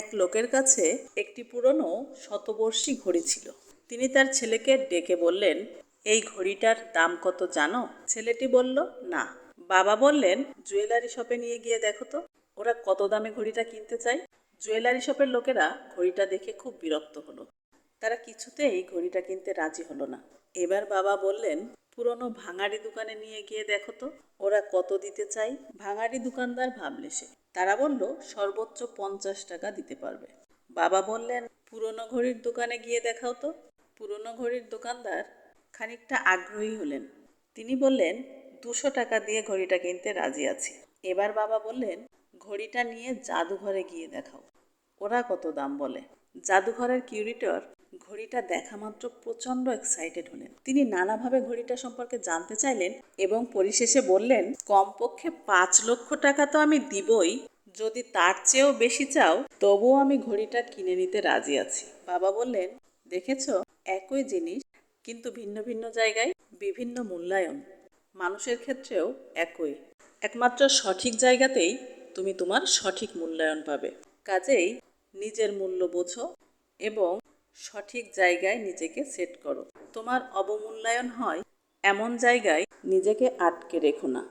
এক লোকের কাছে একটি পুরনো শতবর্ষী ঘড়ি ছিল। তিনি তার ছেলেকে ডেকে বললেন, এই ঘড়িটার দাম কত জানো? ছেলেটি বলল, না। বাবা বললেন, জুয়েলারি শপে নিয়ে গিয়ে দেখো তো, ওরা কত দামে ঘড়িটা কিনতে চায়? জুয়েলারি শপের লোকেরা ঘড়িটা দেখে খুব বিরক্ত হলো। তারা কিছুতেই ঘড়িটা কিনতে রাজি হলো না। এবার বাবা বললেন পুরনো ভাঙাড়ি দোকানে নিয়ে গিয়ে দেখো তো, ওরা কত দিতে চাই ভাঙাড়ি দোকানদার ভাবলে সে। তারা বলল, সর্বোচ্চ পঞ্চাশ টাকা দিতে পারবে। বাবা বললেন, পুরনো ঘড়ির দোকানে গিয়ে দেখাও তো। পুরনো ঘড়ির দোকানদার খানিকটা আগ্রহী হলেন। তিনি বললেন, দুশো টাকা দিয়ে ঘড়িটা কিনতে রাজি আছি। এবার বাবা বললেন, ঘড়িটা নিয়ে জাদুঘরে গিয়ে দেখাও। ওরা কত দাম বলে। জাদুঘরের কিউরিটর ঘড়িটা দেখা মাত্র প্রচণ্ড এক্সাইটেড হলেন। তিনি নানাভাবে ঘড়িটা সম্পর্কে জানতে চাইলেন এবং পরিশেষে বললেন, কমপক্ষে পাঁচ লক্ষ টাকা তো আমি দিবই। যদি তার চেয়েও বেশি চাও, তবুও আমি ঘড়িটা কিনে নিতে রাজি আছি। বাবা বললেন, দেখেছ, একই জিনিস, কিন্তু ভিন্ন ভিন্ন জায়গায় বিভিন্ন মূল্যায়ন। মানুষের ক্ষেত্রেও একই। একমাত্র সঠিক জায়গাতেই তুমি তোমার সঠিক মূল্যায়ন পাবে। কাজেই নিজের মূল্য বোঝো এবং সঠিক জায়গায় নিজেকে সেট করো। তোমার অবমূল্যায়ন হয় এমন জায়গায় নিজেকে আটকে রেখো না।